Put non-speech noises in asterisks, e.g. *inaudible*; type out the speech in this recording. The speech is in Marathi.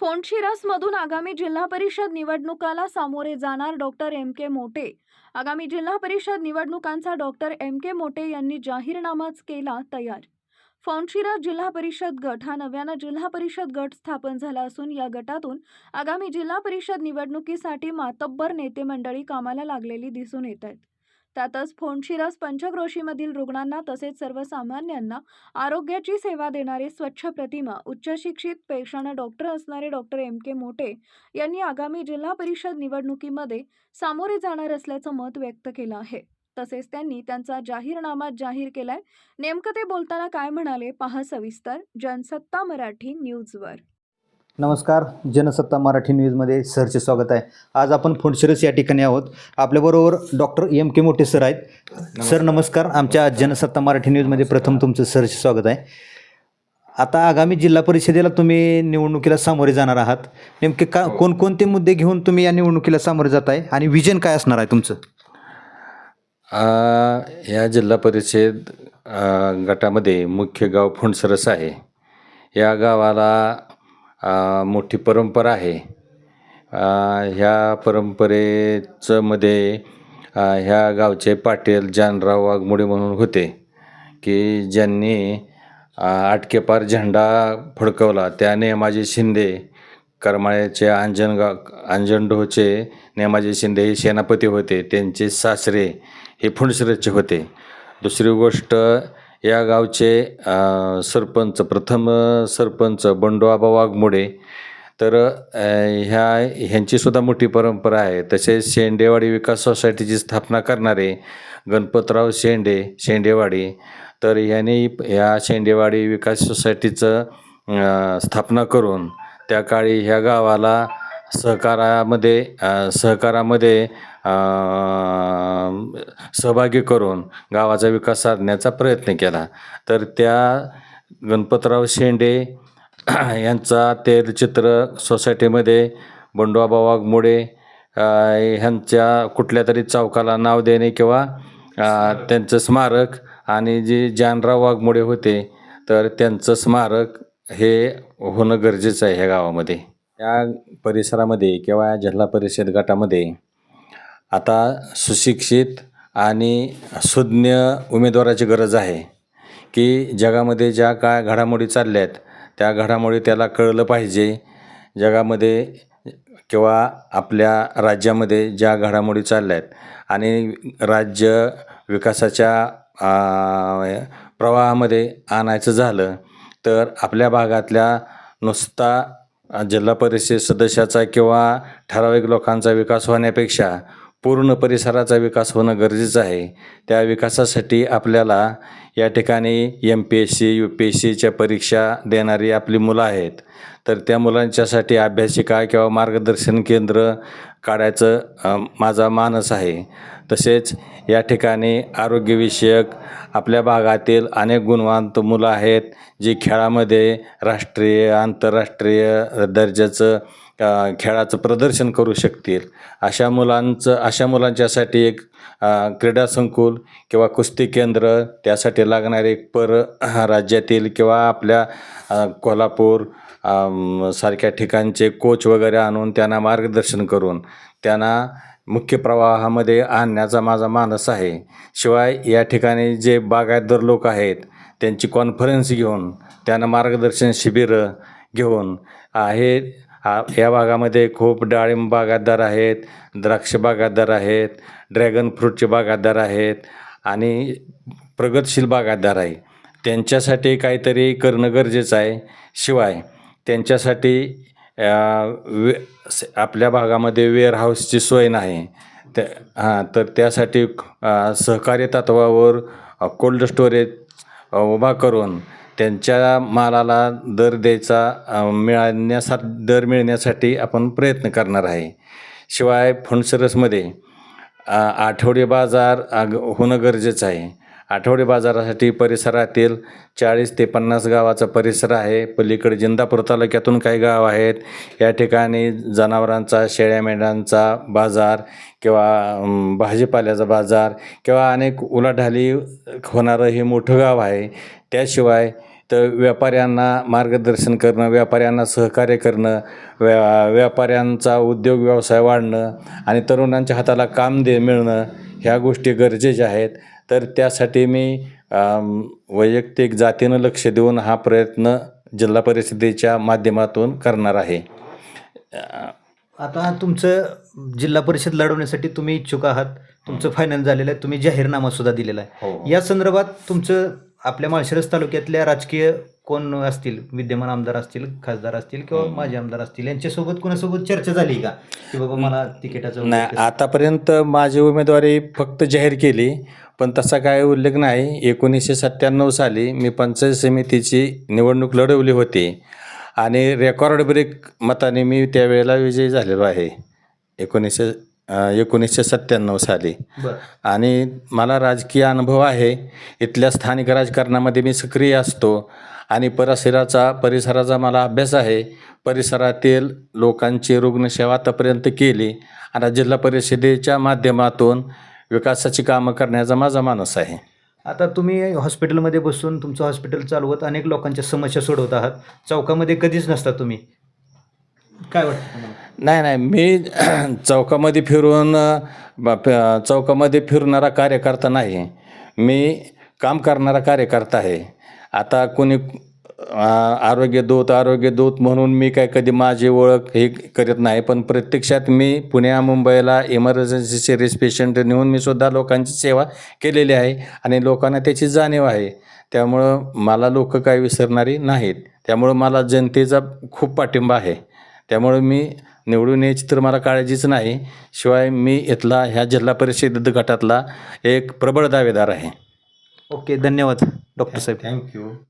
फोंडशिरसमधून आगामी जिल्हा परिषद निवडणुकाला सामोरे जाणार डॉक्टर एम. के. मोटे. आगामी जिल्हा परिषद निवडणुकांचा डॉक्टर एम. के. मोटे यांनी जाहीरनामाच केला तयार. फोंडशिरस जिल्हा परिषद गट हा नव्यानं जिल्हा परिषद गट स्थापन झाला असून या गटातून आगामी जिल्हा परिषद निवडणुकीसाठी मातब्बर नेते मंडळी कामाला लागलेली दिसून येत आहेत. त्यातच फोंडशिरस पंचक्रोशीमधील रुग्णांना तसेच सर्वसामान्यांना आरोग्याची सेवा देणारे स्वच्छ प्रतिमा उच्चशिक्षित पेशानं डॉक्टर असणारे डॉक्टर एम के मोटे यांनी आगामी जिल्हा परिषद निवडणुकीमध्ये सामोरे जाणार असल्याचं मत व्यक्त केलं आहे. तसेच त्यांनी त्यांचा जाहीरनामा जाहीर केलाय. नेमकं ते बोलताना काय म्हणाले पहा सविस्तर. जनसत्ता मराठी न्यूजवर. नमस्कार जनसत्ता मराठी न्यूजमध्ये सरचे स्वागत आहे. आज आपण फोंडशिरस या ठिकाणी आहोत. आपल्याबरोबर डॉक्टर एम के मोठे सर आहेत. सर नमस्कार. आमच्या जनसत्ता मराठी न्यूजमध्ये प्रथम तुमचं सरचे स्वागत आहे. आता आगामी जिल्हा परिषदेला तुम्ही निवडणुकीला सामोरे जाणार आहात. नेमके का कोणकोणते मुद्दे घेऊन तुम्ही या निवडणुकीला सामोरे जात आहे आणि विजन काय असणार आहे तुमचं? या जिल्हा परिषद गटामध्ये मुख्य गाव फुंडसरस आहे. या गावाला मोठी परंपरा आहे. ह्या परंपरेचं मध्ये ह्या गावचे पाटील जानराव वाघमोडे म्हणून होते की ज्यांनी आटकेपार झेंडा फडकवला. त्या नेमाजी शिंदे करमाळ्याचे अंजनगाव अंजनडोहचे नेमाजी शिंदे हे सेनापती होते. त्यांचे सासरे हे फुंडशिरसचे होते. दुसरी गोष्ट या गावचे सरपंच प्रथम सरपंच बंडोआबा वाघमोडे. तर ह्या ह्यांचीसुद्धा मोठी परंपरा आहे. तसेच शेंडेवाडी विकास सोसायटीची स्थापना करणारे गणपतराव शेंडे शेंडेवाडी. तर यांनी ह्या शेंडेवाडी विकास सोसायटीचं स्थापना करून त्या काळी ह्या गावाला सहकारामध्ये सहकारामध्ये सहभागी करून गावाचा विकास साधण्याचा प्रयत्न केला. तर त्या गणपतराव शेंडे *clears throat* यांचा तेलचित्र सोसायटीमध्ये बंडोबा वाघमोडे ह्यांच्या कुठल्या तरी चौकाला नाव देणे किंवा त्यांचं स्मारक आणि जे जानराव वाघमोडे होते तर त्यांचं स्मारक हे होणं गरजेचं आहे ह्या गावामध्ये. या परिसरामध्ये किंवा या जिल्हा परिषद गटामध्ये आता सुशिक्षित आणि सुज्ञ उमेदवाराची गरज आहे की जगामध्ये ज्या काय घडामोडी चालल्या आहेत त्या घडामोडी त्याला कळलं पाहिजे. जगामध्ये किंवा आपल्या राज्यामध्ये ज्या घडामोडी चालल्या आहेत आणि राज्य विकासाच्या प्रवाहामध्ये आणायचं झालं तर आपल्या भागातल्या नुसता जिल्हा परिषद सदस्याचा किंवा ठराविक लोकांचा विकास होण्यापेक्षा पूर्ण परिसराचा विकास होणं गरजेचं आहे. त्या विकासासाठी आपल्याला या ठिकाणी M P S C U P S सीच्या परीक्षा देणारी आपली मुलं आहेत. तर त्या मुलांच्यासाठी अभ्यासिका किंवा मार्गदर्शन केंद्र काढायचं माझा मानस आहे. तसेच या ठिकाणी आरोग्यविषयक आपल्या भागातील अनेक गुणवंत मुलं आहेत जी खेळामध्ये राष्ट्रीय आंतरराष्ट्रीय दर्जाचं खेळाचं प्रदर्शन करू शकतील. अशा मुलांचं अशा मुलांच्यासाठी एक क्रीडा संकुल किंवा कुस्ती केंद्र त्यासाठी लागणारे पर राज्यातील किंवा आपल्या कोल्हापूर सारख्या ठिकाणचे कोच वगैरे आणून त्यांना मार्गदर्शन करून त्यांना मुख्य प्रवाहामध्ये आणण्याचा माझा मानस आहे. शिवाय या ठिकाणी जे बागायतदार लोक आहेत त्यांची कॉन्फरन्स घेऊन त्यांना मार्गदर्शन शिबिरं घेऊन आहे. या भागामध्ये खूप डाळिंब बागायतदार आहेत द्राक्ष बागायतदार आहेत ड्रॅगन फ्रूटचे बागायतदार आहेत आणि प्रगतशील बागायतदार आहे. त्यांच्यासाठी काहीतरी करणं गरजेचं आहे. शिवाय त्यांच्यासाठी वे स- आपल्या भागामध्ये वेअरहाऊसची सोय नाही. त्या हां तर त्यासाठी सहकार्य तत्वावर कोल्ड स्टोरेज उभा करून त्यांच्या मालाला दर द्यायचा मिळण्यासा दर मिळण्यासाठी आपण प्रयत्न करणार आहे. शिवाय फणसरसमध्ये आठवडे बाजार होणं गरजेचं आहे. आठवडे बाजारासाठी परिसरातील चाळीस ते पन्नास गावाचा परिसर आहे. पलीकडे जिंदापूर तालुक्यातून काही गाव आहेत. या ठिकाणी जनावरांचा शेळ्या मेंढ्यांचा बाजार किंवा भाजीपाल्याचा बाजार किंवा अनेक उलाढाली होणारं हे मोठं गाव आहे. त्याशिवाय तर व्यापाऱ्यांना मार्गदर्शन करणं व्यापाऱ्यांना सहकार्य करणं व्या व्यापाऱ्यांचा उद्योग व्यवसाय वाढणं आणि तरुणांच्या हाताला काम दे मिळणं ह्या गोष्टी गरजेच्या आहेत. तर त्यासाठी मी वैयक्तिक जातीनं लक्ष देऊन हा प्रयत्न जिल्हा परिषदेच्या माध्यमातून करणार आहे. आता तुमचं जिल्हा परिषद लढवण्यासाठी तुम्ही इच्छुक आहात. तुमचं फायनल झालेलं आहे. तुम्ही जाहीरनामा सुद्धा दिलेला आहे. हो. या संदर्भात तुमचं आपल्या माळशिरस तालुक्यातल्या राजकीय कोण असतील? विद्यमान आमदार असतील खासदार असतील किंवा माजी आमदार असतील यांच्यासोबत कोणासोबत चर्चा झाली का? की बाबा मला तिकिटाचं नाही आतापर्यंत माझी उमेदवारी फक्त जाहीर केली. पण तसा काय उल्लेख नाही. एकोणीसशे सत्त्याण्णव साली मी पंचायत समितीची निवडणूक लढवली होती आणि रेकॉर्ड ब्रेक मताने मी त्यावेळेला विजयी झालेलो आहे. एकोणीसशे एकोणीसशे सत्त्याण्णव साली. आणि मला राजकीय अनुभव आहे. इथल्या स्थानिक राजकारणामध्ये मी सक्रिय असतो आणि परिसराचा परिसराचा मला अभ्यास आहे. परिसरातील लोकांची रुग्णसेवा आतापर्यंत केली. आणि जिल्हा परिषदेच्या माध्यमातून विकासाची कामं करण्याचा माझा मानस आहे. आता तुम्ही हॉस्पिटलमध्ये बसून तुमचं हॉस्पिटल चालवत अनेक लोकांच्या समस्या सोडवत आहात. चौकामध्ये कधीच नसता तुम्ही. काय वाटतं नाही नाही मी *clears throat* चौकामध्ये फिरून चौकामध्ये फिरणारा कार्यकर्ता नाही. मी काम करणारा कार्यकर्ता आहे. आता कोणी आरोग्य दूत आरोग्य दूत म्हणून मी काय कधी माझी ओळख हे करत नाही पण प्रत्यक्षात मी पुण्या मुंबईला इमर्जन्सी सिरियस पेशंट नेऊन मी सुद्धा लोकांची सेवा केलेली आहे आणि लोकांना त्याची जाणीव आहे. त्यामुळं मला लोक काय विसरणारी नाहीत. त्यामुळं मला जनतेचा खूप पाठिंबा आहे. त्यामुळं मी निवडून यायची तर मला काळजीच नाही. शिवाय मी इथला ह्या जिल्हा परिषद गटातला एक प्रबळ दावेदार आहे. ओके धन्यवाद डॉक्टर साहेब. थँक्यू.